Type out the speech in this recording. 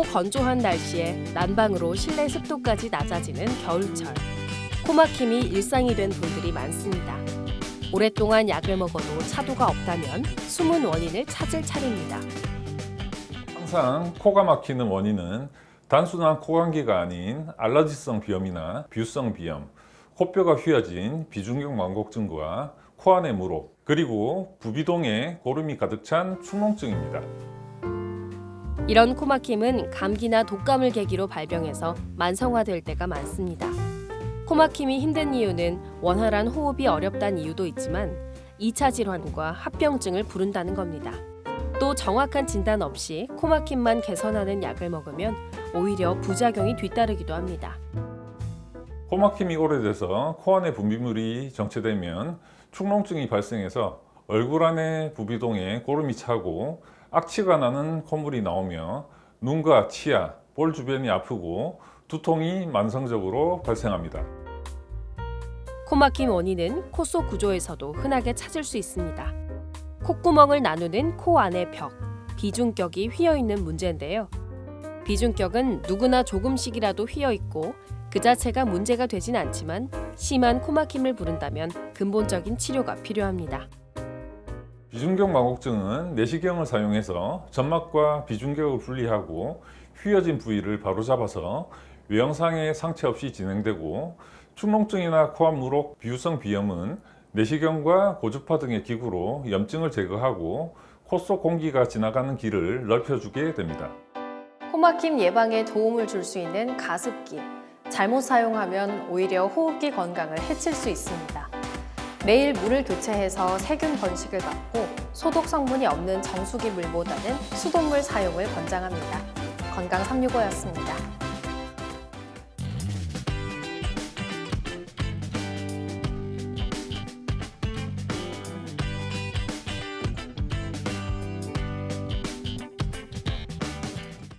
건조한 날씨에 난방으로 실내 습도까지 낮아지는 겨울철. 코막힘이 일상이 된 분들이 많습니다. 오랫동안 약을 먹어도 차도가 없다면 숨은 원인을 찾을 차례입니다. 항상 코가 막히는 원인은 단순한 코감기가 아닌 알러지성 비염이나 비유성 비염, 코뼈가 휘어진 비중격 망곡증과 코 안의 무록, 그리고 부비동에 고름이 가득 찬 축농증입니다. 이런 코막힘은 감기나 독감을 계기로 발병해서 만성화될 때가 많습니다. 코막힘이 힘든 이유는 원활한 호흡이 어렵다는 이유도 있지만 2차 질환과 합병증을 부른다는 겁니다. 또 정확한 진단 없이 코막힘만 개선하는 약을 먹으면 오히려 부작용이 뒤따르기도 합니다. 코막힘이 오래돼서 코 안에 분비물이 정체되면 축농증이 발생해서 얼굴 안에 부비동에 고름이 차고 악취가 나는 콧물이 나오며 눈과 치아, 볼 주변이 아프고 두통이 만성적으로 발생합니다. 코막힘 원인은 코 속 구조에서도 흔하게 찾을 수 있습니다. 콧구멍을 나누는 코 안의 벽, 비중격이 휘어 있는 문제인데요. 비중격은 누구나 조금씩이라도 휘어 있고 그 자체가 문제가 되진 않지만 심한 코막힘을 부른다면 근본적인 치료가 필요합니다. 비중격 망곡증은 내시경을 사용해서 점막과 비중격을 분리하고 휘어진 부위를 바로잡아서 외형상의 상처 없이 진행되고 축농증이나 코앞 무록 비유성 비염은 내시경과 고주파 등의 기구로 염증을 제거하고 코 속 공기가 지나가는 길을 넓혀주게 됩니다. 코막힘 예방에 도움을 줄 수 있는 가습기. 잘못 사용하면 오히려 호흡기 건강을 해칠 수 있습니다. 매일 물을 교체해서 세균 번식을 막고 소독 성분이 없는 정수기 물보다는 수돗물 사용을 권장합니다. 건강 365였습니다.